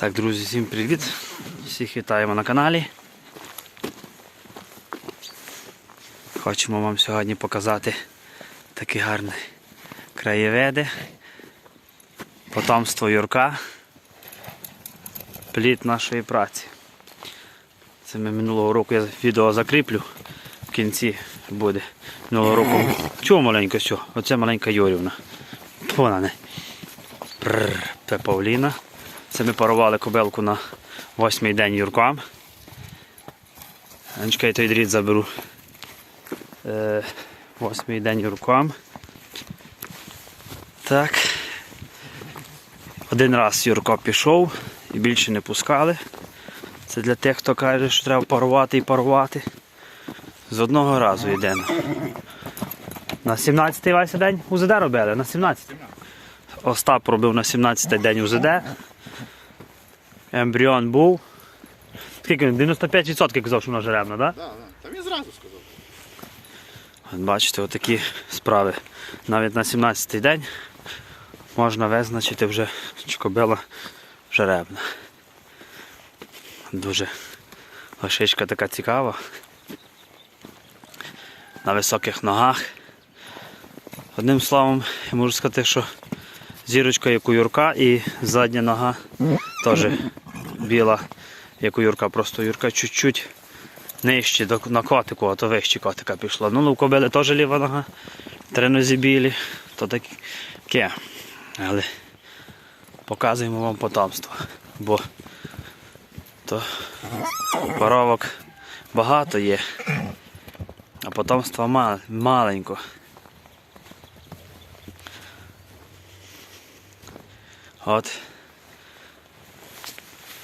Так, друзі, всім привіт! Всіх вітаємо на каналі. Хочемо вам сьогодні показати такі гарні краєвиди, потомство Юрка, плід нашої праці. Це ми минулого року я відео закріплю в кінці буде. Минулого року. Чого маленька що? Оце маленька Юрівна. Вона не. Це Павліна. Це ми парували кобилку на восьмий день Юркам. А, Чекай, той дріт заберу. Е, восьмий день Юркам. Так. Один раз Юрко пішов і більше не пускали. Це для тих, хто каже, що треба парувати і парувати. З одного разу йдемо. На 17-й Вася день УЗД робили, на 17-й. Остап робив на 17-й день УЗД. Ембріон був. Скільки він? 95% казав, що вона жеребна, так? Да? Так, так. Та він зразу сказав. От Бачите, отакі справи. Навіть на 17-й день можна визначити вже, чи кобила жеребна. Дуже лошичка така цікава. На високих ногах. Одним словом, я можу сказати, що зірочка як у Юрка і задня нога теж біла, як Юрка. Просто Юрка чуть-чуть нижче на котику, а то вище котика пішла. Ну, у кобили теж ліва нога, три нозі білі, то таке. Але показуємо вам потомство. Бо то коровок багато є, а потомства мал, маленько. От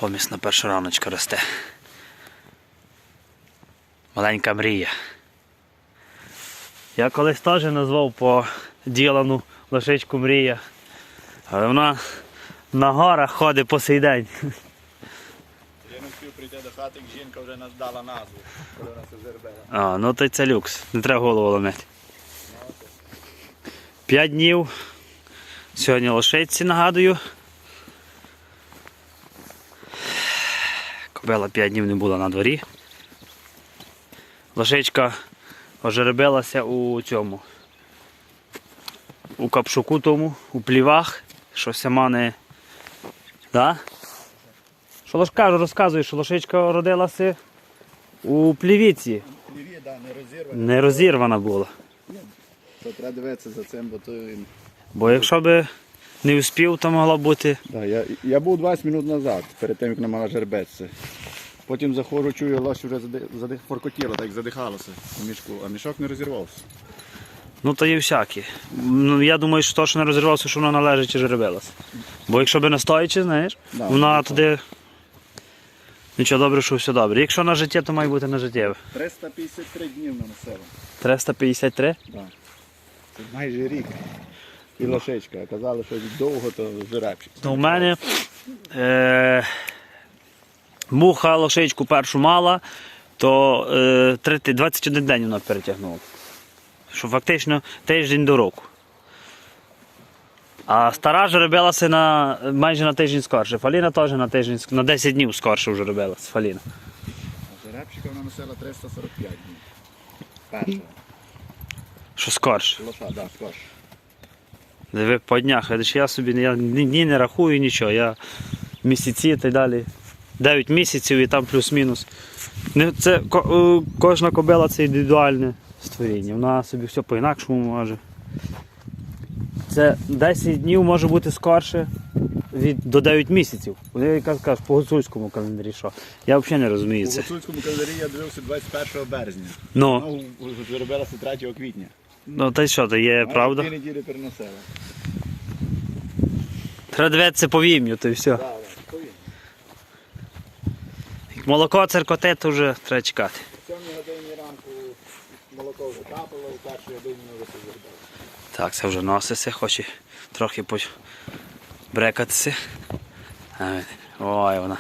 помісна перша раночка росте. Маленька мрія. Я колись теж назвав по ділану лошичку мрія. Але вона на горах ходить по сей день. Я не встиг прийти до хати, як жінка вже нас дала назву, коли вона це зербела. А, ну то це люкс. Не треба голову ламати. П'ять днів. Сьогодні лошиці нагадую. Кобила 5 днів не була на дворі. Лошичка ожеребилася у цьому. У капшуку тому, у плівах, що сама не. Да? Що лош кажу, розказую, що лошичка родилася у плівіці. Пліві, да, не розірвані. Не розірвана була. То треба дивитися за цим, бо то він. Бо якщо би не успів, то могло бути. Да, я, я був 20 минут назад, перед тим, як вона мала жербеться. Потім заходжу, чую, лось вже зади, задих, форкотіло, так задихалося у мішку, а мішок не розірвався. Ну то є всякі. Ну, я думаю, що то, що не розірвався, що воно належить і жеребилося. Бо якщо би не стоячи, знаєш, Да, вона ну, туди. Нічого добре, що все добре. Якщо на життя, то має бути на життєве. 353 днів на населення. 353. Да. Це майже рік. І лошечка. А казали, що довго, то жеребчик. Ну, у мене е, муха лошичку першу мала, то е, 30 21 день вона перетягнула. Що фактично тиждень до року. А стара ж робилася на, майже на тиждень скорше. Фаліна теж на тиждень, на 10 днів скорше вже робилася Фаліна. А жеребчика вона носила 345 днів. Перша. Що скорше. Лоша, да, скорше. По днях, я собі я ні, не рахую нічого. Я місяці та й далі. 9 місяців і там плюс-мінус. Це, е, кожна кобила це індивідуальне створіння. Вона собі все по-інакшому може. Це 10 днів може бути скорше від, до 9 місяців. Вони кажуть по гуцульському календарі, що. Я взагалі не розумію це. гуцульському календарі я дивився 21 березня. Ну, Ну, зробилася 3 квітня. Ну та й що, то є правда. Дві неділі переносила. Треба дивитися по вім'ю, то й все. Так, так. Як молоко церкоте, то вже треба чекати. В 7 годині ранку молоко вже капало, у першій годині ми вже зробили. Так, це вже носиться, хоче трохи брекатися. Ой, вона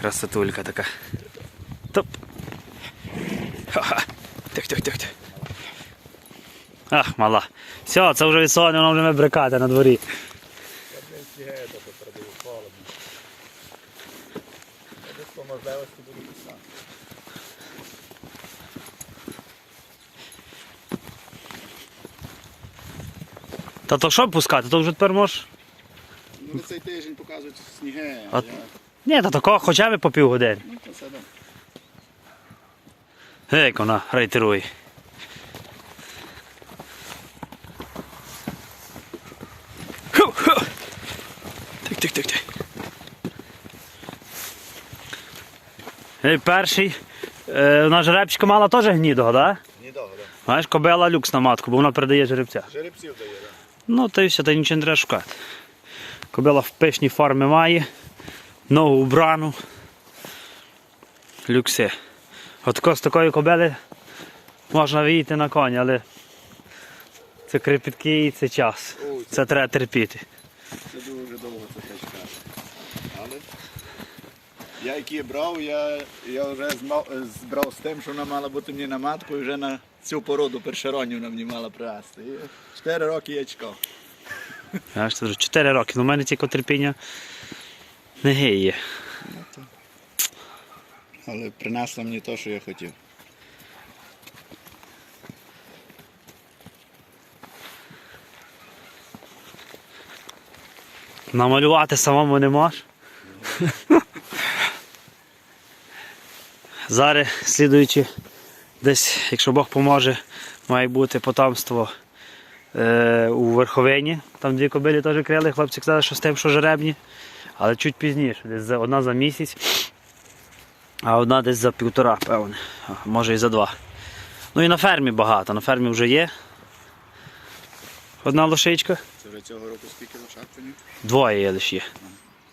красотулька така. Топ. Ха-ха. Тих, тих, тих, тих. Ах, мала. Все, це вже від вона вже не брекати на дворі. Та то що пускати, то вже тепер можеш. Ну, на цей тиждень показують сніги, А- а я... Ні, та такого хоча б по півгодини. Ну, то все добре. Гейк вона рейтерує. Тик, тик, тик, тик. Перший. Е, вона жеребчика мала теж гнідого, так? Да? Ні довго. Знаєш, кобила люкс на матку, бо вона передає жеребця. Жеребців дає, да. Ну, та й все, та нічого не треба шукати. Кобила в пишній формі має, ногу убрану. Люкси. От з такої кобили можна вийти на коні, але це крепітки і це час. Це треба терпіти. Це дуже довго це треба чекати. Але я які брав, я, я вже змав, збрав з тим, що вона мала бути мені на матку і вже на цю породу першеронів вона мені мала привезти. І чотири роки я чекав. Я ж кажу, 4 роки, ну в мене тільки терпіння не геє. Але принесла мені те, що я хотів. Намалювати самому не можеш. Зараз, слідуючи, десь, якщо Бог поможе, має бути потомство е, у верховині. Там дві кобилі теж крили, хлопці казали, що з тим, що жеребні. Але чуть пізніше, десь одна за місяць, а одна десь за півтора, певне, може і за два. Ну і на фермі багато, на фермі вже є. Одна лошичка. Це вже цього року скільки лошад? Двоє є лише є.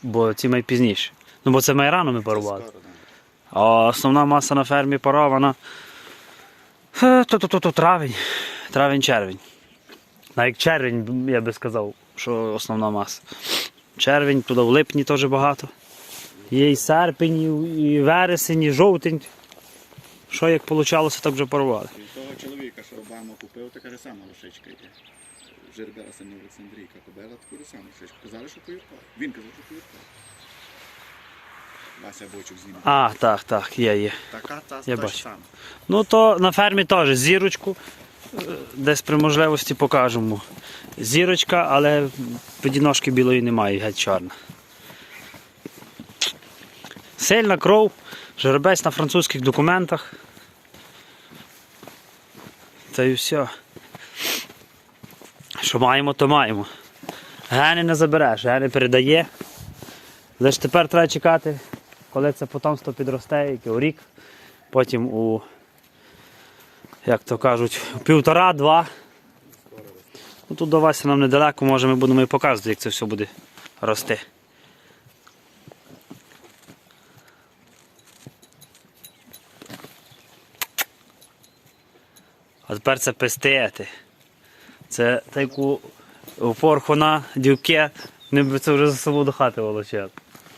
Бо ці май пізніше. Ну бо це май рано ми парували. Скоро, да. А основна маса на фермі парована. е, То-то-то травень. Травень-червень. Навіть червень, я би сказав, що основна маса. Червень, туди в липні теж багато. Є і серпень, і- вересень, і жовтень. Що як вийшло, так вже парували. І того чоловіка, що Обама купив, така ж сама лошичка є. Жербела саме Олександрійка, кобела таку ж саму лошичку. Казали, що поюрка. Він казав, що поюрка. Вася Бочук знімав. А, так, так, є, є. Така та, Я та бачу. ж сама. Ну то на фермі теж зірочку. е, Десь при можливості покажемо. Зірочка, але підіножки білої немає, геть чорна. Сильна кров, жеребець на французьких документах. Та й все. Що маємо, то маємо. Гени не забереш, гени передає. Лише тепер треба чекати, коли це потомство підросте, яке у рік, потім у як то кажуть, півтора-два. Ну, тут до Васі нам недалеко, може ми будемо і показувати, як це все буде рости. А тепер це пестети. Це таку порхуна, дівки, не б це вже за собою до хати волочили.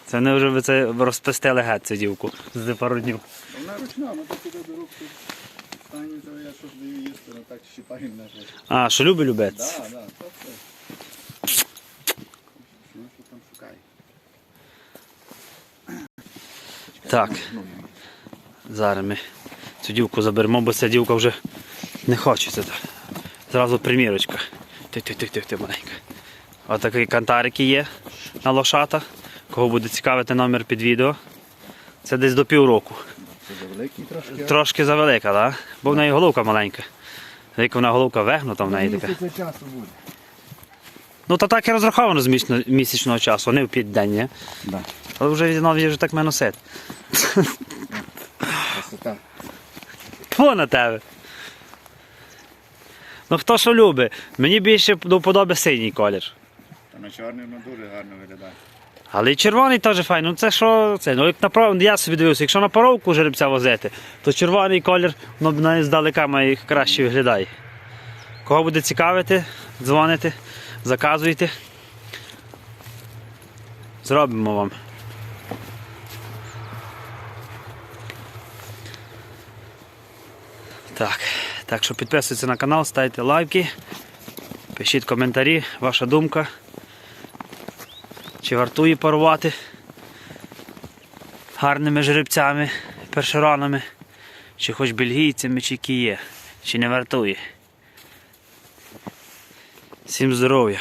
Це вони вже це розпестили геть цю дівку за пару днів. Вона ручна, вона так іде до рук. Стані, то я щось даю їсти, вона так щипає на. А, що любить любець? То це. Ну, що там шукає? Так. Ну, Зараз ми цю дівку заберемо, бо ця дівка вже не хоче. Це. Зразу примірочка. Ти-ти-ти-ти маленька. Отакі кантарики є на лошатах. Кого буде цікавити номер під відео. Це десь до півроку. Це за великий трошки. Трошки завелика, так? Бо в неї головка маленька. Яка вона головка вегнута в неї така. Місяця часу буде. Ну то так і розраховано з місячно- місячного часу, не в південь, ні? Да. Але вже нові вже так мене носить. Красота. Тьфу на тебе. Ну хто що любить? Мені більше до вподоби синій колір. Та на чорний воно дуже гарно виглядає. Але і червоний теж файно. Ну це що це? Ну як на я собі дивився, якщо на паровку жеребця возити, то червоний колір воно навіть здалека має краще виглядає. Кого буде цікавити, дзвоните, заказуйте. Зробимо вам. Так, так що підписуйтесь на канал, ставте лайки, пишіть коментарі, ваша думка. Чи вартує парувати? гарними жеребцями, першоранами, чи хоч бельгійцями, чи які є, чи не вартує. Всім здоров'я!